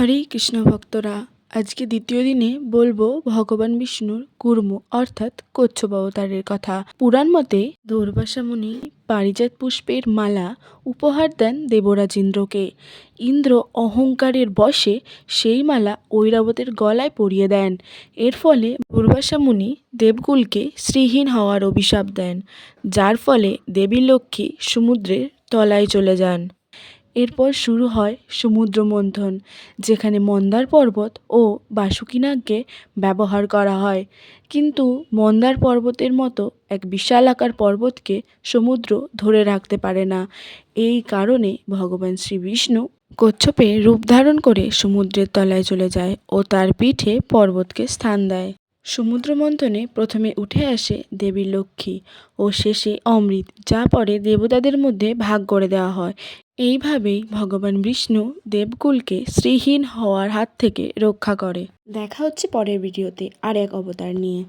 হরে কৃষ্ণ ভক্তরা, আজকে দ্বিতীয় দিনে বলব ভগবান বিষ্ণুর কুর্ম অর্থাৎ কচ্ছপ অবতারের কথা। পুরাণ মতে মুনি পারিজাত পুষ্পের মালা উপহার দেন দেবরাজ ইন্দ্রকে ইন্দ্র অহংকারের বশে সেই মালা ঐরাবতের গলায় পরিয়ে দেন। এর ফলে মুনি দেবকুলকে শ্রীহীন হওয়ার অভিশাপ দেন, যার ফলে দেবী লক্ষ্মী সমুদ্রের তলায় চলে যান। এরপর শুরু হয় সমুদ্র মন্থন যেখানে মন্দার পর্বত ও বাসুকীনাগকে ব্যবহার করা হয়। কিন্তু মন্দার পর্বতের মতো এক বিশালাকার পর্বতকে সমুদ্র ধরে রাখতে পারে না। এই কারণে ভগবান শ্রী বিষ্ণু কচ্ছপে রূপ ধারণ করে সমুদ্রের তলায় চলে যায় ও তার পিঠে পর্বতকে স্থান দেয়। সমুদ্র মন্থনে প্রথমে উঠে আসে দেবী লক্ষ্মী ও শেষে অমৃত, যা পরে দেবতাদের মধ্যে ভাগ করে দেওয়া হয়। এইভাবেই ভগবান বিষ্ণু দেবকুলকে শ্রীহীন হওয়ার হাত থেকে রক্ষা করে। দেখা হচ্ছে পরের ভিডিওতে আর এক অবতার নিয়ে।